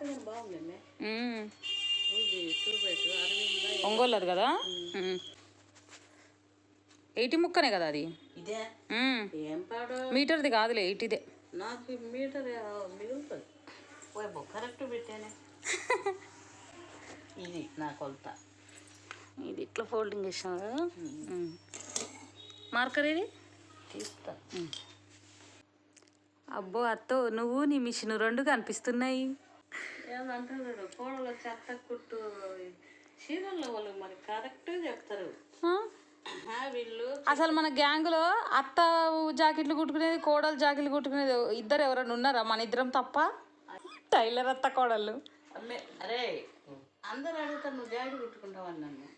ఇది ఒంగోలు అది కదా? ఎయిటీ ముక్కనే కదా అది? ఇదే? మీటర్ది కాదులే ఎయిటీదే. నాకు మీటర్ మిగులుతుంది. కరెక్ట్ పెట్టానే. ఇది నా కొలత. ఇది ఇట్లా ఫోల్డింగ్ కదా మ్మ్. మార్కర్ ఏది? తీస్తా. అబ్బో అత్తో నువ్వు నీ మిషన్ రెండు కనిపిస్తున్నాయి. ఏమంటాడు? కోడలు చెత్త కుట్టు చీరల్లో వాళ్ళు మరి కరెక్ట్ చెప్తారు. వీళ్ళు అసలు మన గ్యాంగ్లో అత్త జాకెట్లు కుట్టుకునేది కోడలు జాకెట్లు కుట్టుకునేది ఇద్దరు ఎవరైనా ఉన్నారా? మన ఇద్దరం తప్ప? టైలర్ అత్త అమ్మే అరే అందరు అడుగుతారు నువ్వు జాకెట్ కుట్టుకుంటావని నన్ను.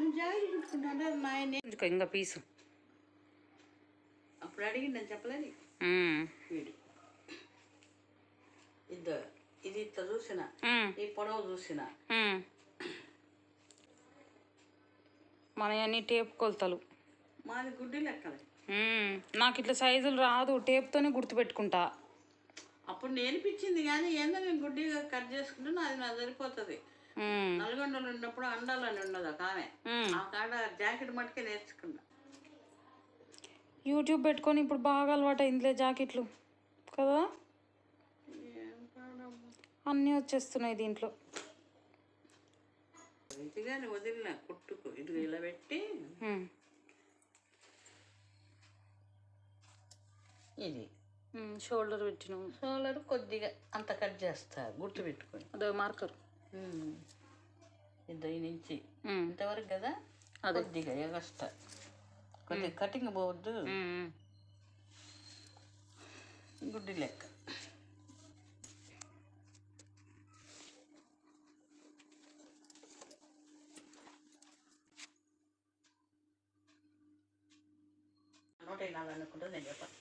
నువ్వు జాకెట్ కుట్టుకుంటావు? మా ఆయన. ఇంకా పీసు. అప్పుడు అడిగి నేను చెప్పలేదు. వీడు. ఇద్దరు ఇది ఇట్లా చూసిన. ఈ పొడవు చూసిన. మన అన్ని టేప్ కొలతలు. మాది గుడ్డి లెక్కలే. నాకు ఇట్లా సైజులు రాదు టేప్తోనే గుర్తుపెట్టుకుంటా. అప్పుడు నేర్పించింది కానీ ఏందో నేను గుడ్డిగా కట్ చేసుకుంటే నాది నాకు సరిపోతుంది. నల్గొండలో ఉన్నప్పుడు అండాలని ఒక ఆమె. మ్మ్. ఆ కాడ జాకెట్ మట్టుకే నేర్చుకున్నా. యూట్యూబ్ పెట్టుకొని ఇప్పుడు బాగా అలవాటు అయిందిలే జాకెట్లు. కదా? అన్నీ వచ్చేస్తున్నాయి దీంట్లో. వదిలిన కుట్టుకు. ఇలా పెట్టి. ఇది. షోల్డర్ పెట్టినావు సోలర్ కొద్దిగా అంత కట్ చేస్తా గుర్తు పెట్టుకొని అదో మార్కర్. ఇద్దరి నుంచి. ఇంతవరకు కదా? అదే. కొద్దిగా ఎగస్తా కొద్దిగా కటింగ్ పోవద్దు. గుడ్డి లెక్క. అనుకుంటా నేను చెప్పాను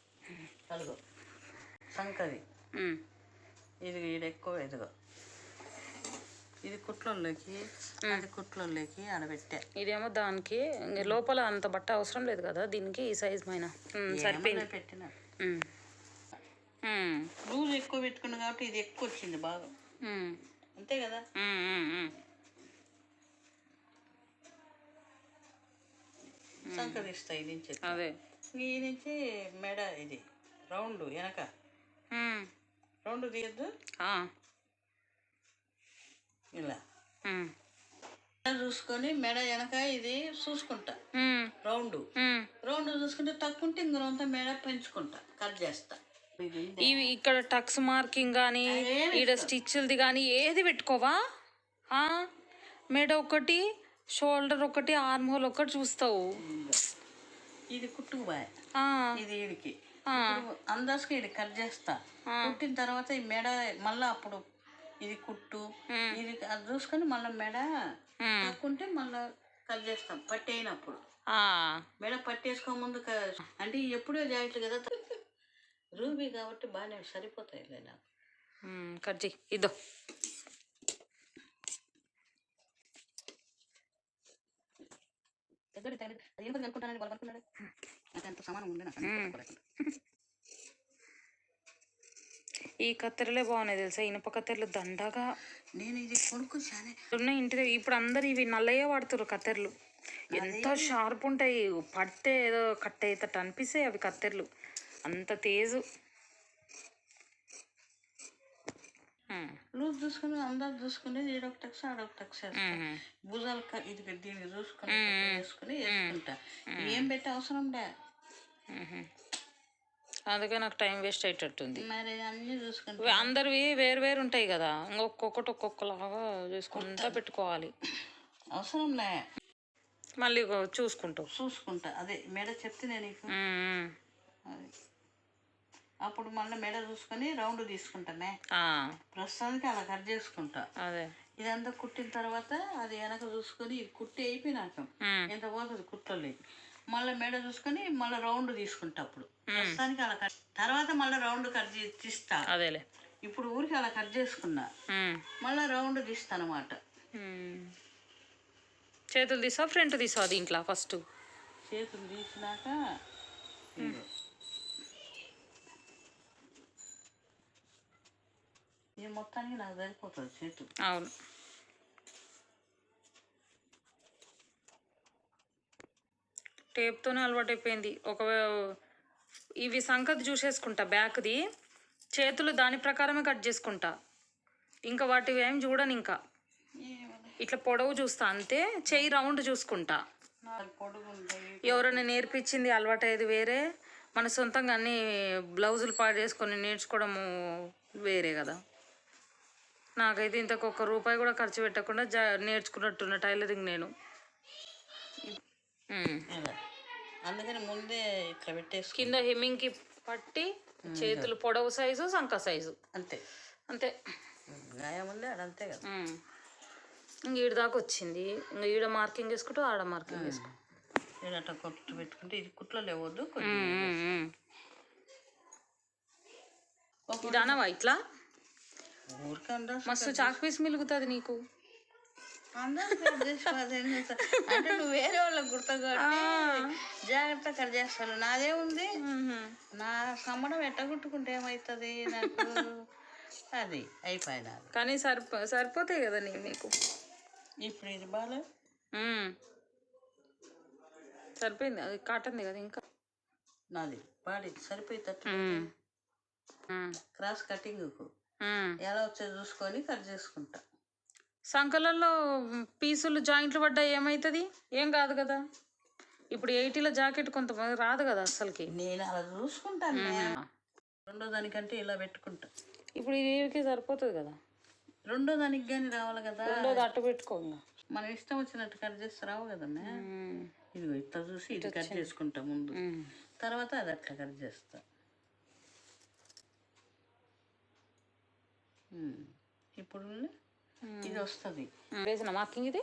కలుగు సంకది. ఇది ఈడ ఎక్కువ ఎదుగు ఇది కుట్లలోకి అది కుట్లలోకి ఆడబెట్టా ఇదేమో దానికి లోపల అంత బట్ట అవసరం లేదు కదా దీనికి ఈ సైజ్ పైన. సరిపోయింది పెట్టినా. లూజ్ ఎక్కువ పెట్టుకున్నా కాబట్టి ఇది ఎక్కువ వచ్చింది బాగా. అంతే కదా మ్మ్. మ్మ్. మ్మ్. సంకరిస్తా ఈ నుంచి అదే ఈ నుంచి మెడ ఇది రౌండ్ వెనక. రౌండ్ తీయద్దు. ఇలా చూసుకొని మెడ వెనక ఇది చూసుకుంటా. రౌండ్. రౌండ్ చూసుకుంటే తక్కువ ఉంటే ఇంక రౌండ్ మెడ పెంచుకుంటా కట్ చేస్తా. ఇవి ఇక్కడ టక్స్ మార్కింగ్ కానీ ఈడ స్టిచ్లది కానీ ఏది పెట్టుకోవా? మెడ ఒకటి షోల్డర్ ఒకటి ఆర్మ్ హోల్ ఒకటి చూస్తావు ఇది కుట్టుకు బాయ్ ఆ. ఇది వీడికి ఆ. అందరికి ఇది కట్ చేస్తా కుట్టిన తర్వాత ఈ మెడ మళ్ళీ అప్పుడు ఇది కుట్టు ఇది అది చూసుకొని మళ్ళీ మెడ. తక్కుంటే మళ్ళీ కట్ చేస్తాం పట్టి అయినప్పుడు. మెడ పట్టేసుకో ముందు అంటే ఎప్పుడో జాకెట్లు కదా రూబీ కాబట్టి బాగానే సరిపోతాయిలే నాకు. కట్ చేయి ఇదో దగ్గర తగిలి- అది ఎందుకు అనుకుంటానని వాళ్ళు నాకు అంత సమానం ఉంది నాకు. ఈ కత్తెరలే బాగున్నాయి తెలుసా? ఇనుప కత్తెరలు దండగా. నేను ఇది కొనుక్కొచ్చానే ఉన్నాయి ఇంటి దగ్గర. ఇప్పుడు అందరు ఇవి నల్లయ్యే వాడుతారు కత్తెరలు. ఎంత షార్ప్ ఉంటాయి. పడితే ఏదో కట్ అవుతట్టు అనిపిస్తాయి అవి కత్తెరలు. అంత తేజు. లూజ్ చూసుకుని అందరు చూసుకుని ఈడొక టక్స్ ఆడొక టక్స్ వేస్తా. మ్మ్. భుజాలు ఇది దీన్ని చూసుకుని వేసుకుని వేసుకుంటా. ఏం పెట్టే అవసరం లే. అందుకే నాకు టైం వేస్ట్ అయ్యేటట్టుంది. మరి అన్నీ చూసుకుంటా. అందరివి వేరు వేరు ఉంటాయి కదా. ఒక్కొక్కటి ఒక్కొక్కలాగా చేసుకుంటా పెట్టుకోవాలి. అవసరం లే. మళ్ళీ చూసుకుంటావు. చూసుకుంటా. అదే మెడ చెప్తే నేను అప్పుడు మళ్ళీ మెడ చూసుకొని రౌండ్ తీసుకుంటానే ఆ, ప్రస్తుతానికి అలా కట్ చేసుకుంటా. అదే. ఇదంతా కుట్టిన తర్వాత అది వెనక చూసుకొని కుట్టి అయిపోయినాక. ఎంత పోతుంది కుట్టలే మళ్ళీ మెడ చూసుకొని మళ్ళీ రౌండ్ తీసుకుంటా అప్పుడు. ప్రస్తుతానికి అలా కట్ తర్వాత మళ్ళీ రౌండ్ కట్ తీస్తా. అదేలే. ఇప్పుడు ఊరికి అలా కట్ చేసుకున్నా. మళ్ళీ రౌండ్ తీస్తా అనమాట. చేతులు తీసా ఫ్రంట్ తీసా దీంట్లో ఫస్ట్? చేతులు తీసినాక ఇది మొత్తానికి నాకు సరిపోతుంది చేతు అవును టేప్తోనే అలవాటు అయిపోయింది ఒక ఇవి సంగతి చూసేసుకుంటా బ్యాక్ది. చేతులు దాని ప్రకారమే కట్ చేసుకుంటా. ఇంకా వాటివి ఏం చూడను ఇంకా ఇట్లా పొడవు చూస్తా అంతే. చెయ్యి రౌండ్ చూసుకుంటా. ఎవరైనా నేర్పించింది అలవాటు అయ్యేది వేరే. మన సొంతంగా అన్ని బ్లౌజులు పాడు చేసుకొని నేర్చుకోవడము వేరే కదా. నాకైతే ఇంతకు ఒక్క రూపాయి కూడా ఖర్చు పెట్టకుండా జా నేర్చుకున్నట్టున్న టైలరింగ్ నేను. అందుకని ముందే ఇట్లా పెట్టేసుకు. కింద హెమ్మింగ్కి పట్టి చేతులు పొడవు సైజు సంక సైజు. అంతే. అంతే. గాయం ఉంది అడంతే కదా. ఇంక ఈడ దాకా వచ్చింది. ఇంకా ఈడ మార్కింగ్ వేసుకుంటూ ఆడ మార్కింగ్ వేసుకుంటూ అట్లా కొట్టు పెట్టుకుంటే ఇది కుట్లో లేవద్దు కొంచెం ఉమ్, ఉమ్, ఉమ్. ఇది అనవా ఇట్లా? మస్తు చాక్ పీస్ మిలుగుతుంది నీకు. అంటే నువ్వు వేరే వాళ్ళకి గుర్తు కాబట్టి జాగ్రత్త కట్ చేస్తాను. నాదేముంది నా సమ్మడం ఎట్ట కుట్టుకుంటే ఏమవుతుంది నాకు? అది అయిపోయినా కానీ సరిపో సరిపోతాయి కదా నీ నీకు. ఇప్పుడు ఇది బాగా. సరిపోయింది. అది కాటన్ది కదా ఇంకా. నాది బాడీ సరిపోయేటట్టు. క్రాస్ కటింగ్కు. ఎలా వచ్చేది చూసుకొని కట్ చేసుకుంటా. సంకలలో పీసులు జాయింట్లు పడ్డా ఏమవుతుంది ఏం కాదు కదా. ఇప్పుడు ఎయిటీలో జాకెట్ కొంతమంది రాదు కదా అస్సలకి. నేను అలా చూసుకుంటాను. రెండో దానికంటే ఇలా పెట్టుకుంటా. ఇప్పుడు ఇది సరిపోతుంది కదా. రెండో దానికి కానీ రావాలి కదా. రెండోది అట్టు పెట్టుకో ఇంకా. మనం ఇష్టం వచ్చినట్టు కట్ చేస్తే రావు ఉమ్. ఇదిగో ఇట్లా చూసి ఇది కట్ చేసుకుంటా ముందు. తర్వాత అది అట్లా కట్ చేస్తా. ఇప్పుడు ఇది వస్తుంది. వేసిన మార్కింగ్ ఇది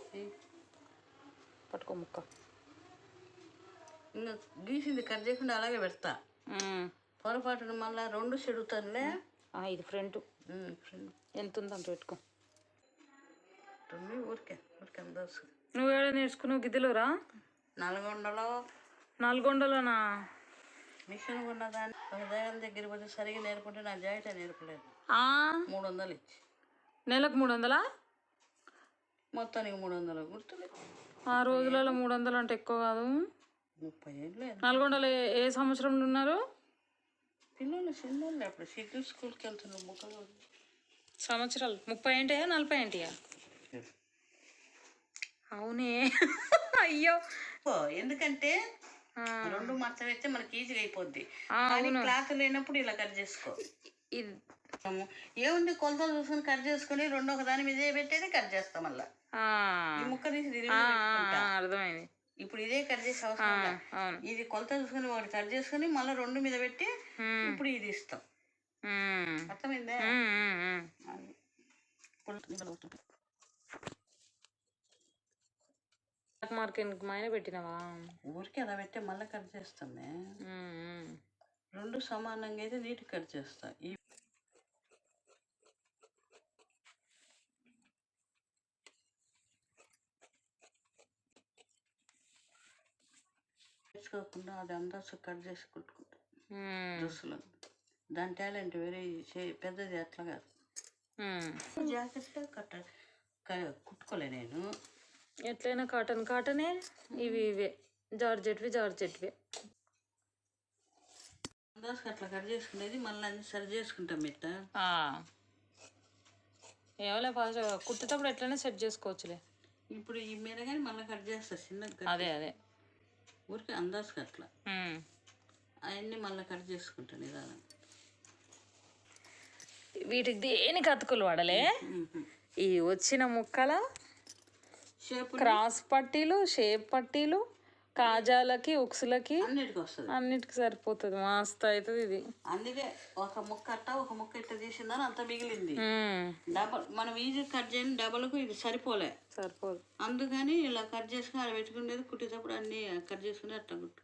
పట్టుకో ముక్క. ఇంకా గీసింది కట్ చేయకుండా అలాగే పెడతా. పొరపాటున మళ్ళా రెండు చెడుతానులే. ఇది ఫ్రంట్. ఫ్రెండ్. ఎంత ఉందంత పెట్టుకో ఊరికే ఊరికే అందోసు నువ్వు ఏడ నేర్చుకున్నావు గిద్దెలోరా? నల్గొండలో. నల్గొండలోనా? మిషన్ ఉన్నదాన్ని ఒక దగ్గర దగ్గర పోతే సరిగా నేర్పుకుంటే నా జాయిట నేర్పలేదు. మూడు వందలు ఇచ్చి. నెలకు మూడు వందలా మొత్తానికి మూడు వందలు గుర్తులేదు. ఆ రోజులలో మూడు వందలు అంటే ఎక్కువ కాదు. ముప్పై ఏళ్ళు నల్గొండలో ఏ- సంవత్సరంలో ఉన్నారు? పిల్లలు చిన్నోళ్ళు అప్పుడు షెడ్యూల్ స్కూల్కి వెళ్తున్నారు ముక్కలు. సంవత్సరాలు. ముప్పై ఏంటియా నలభై ఏంటియా అవునే. అయ్యో. ఎందుకంటే రెండు మడత వేస్తే మనకి ఈజీగా అయిపోద్ది. కానీ క్లాత్ లేనప్పుడు ఇలా కట్ చేసుకో. ఇది ఏముంది కొలతలు చూసుకొని కట్ చేసుకొని రెండో ఒక దాని మీద పెట్టేది కట్ చేస్తాం మళ్ళా. ఈ ముక్క తీసి అర్థమైంది. ఇప్పుడు ఇదే కట్ చేసే అవసరం ఇది కొలత చూసుకొని ఒకటి కట్ చేసుకొని మళ్ళీ రెండు మీద పెట్టి ఇప్పుడు ఇది ఇస్తాం. అర్థమైందే? ఇప్పుడు మార్కెట్ మైన పెట్టినవా? ఊరికే అలా పెట్టే మళ్ళీ కట్ చేస్తామే. రెండు సమానంగా అయితే నీట్ కట్ చేస్తా. ఈ వేసుకోకుండా అది అందరూ కట్ చేసి కుట్టుకుంటా. డ్రెస్సులు దాని టాలెంట్ వేరే పెద్దది అట్లా కాదు. జాకెట్ కట్ట కుట్టుకోలే నేను. ఎట్లయినా కాటన్ కాటనే ఇవి ఇవే. జార్జెట్వి జార్జెట్వి. అట్లా కట్ చేసుకునేది మళ్ళీ అన్ని సరి చేసుకుంటాం మిట్ట? ఏమలే ఫాస్ట్ కుట్టేటప్పుడు ఎట్లయినా సెట్ చేసుకోవచ్చులే. ఇప్పుడు ఈ మీద కానీ మళ్ళీ కట్ చేస్తా చిన్నగా అదే అదే. ఊరికి అందాజుకి అట్లా. అవన్నీ మళ్ళీ కట్ చేసుకుంటాను నిదానం వీటికి దేనికి అతుకులు పడలే ఈ వచ్చిన ముక్కల షేప్ క్రాస్ పట్టీలు షేప్ పట్టీలు కాజాలకి ఉక్సులకి అన్నిటికి వస్తుంది. అన్నిటికి సరిపోతుంది. మస్తు అవుతుంది ఇది. అందుకే ఒక ముక్క అట్ట ఒక ముక్క ఇట్ట చేసిందని అంత మిగిలింది. డబల్ మనం ఈజీ కట్ చేయని డబల్కు ఇది సరిపోలే. సరిపోదు. అందుకని ఇలా కట్ చేసుకుని అలా పెట్టుకునేది కుట్టేటప్పుడు అన్ని కట్ చేసుకుని అట్లా కుట్టు.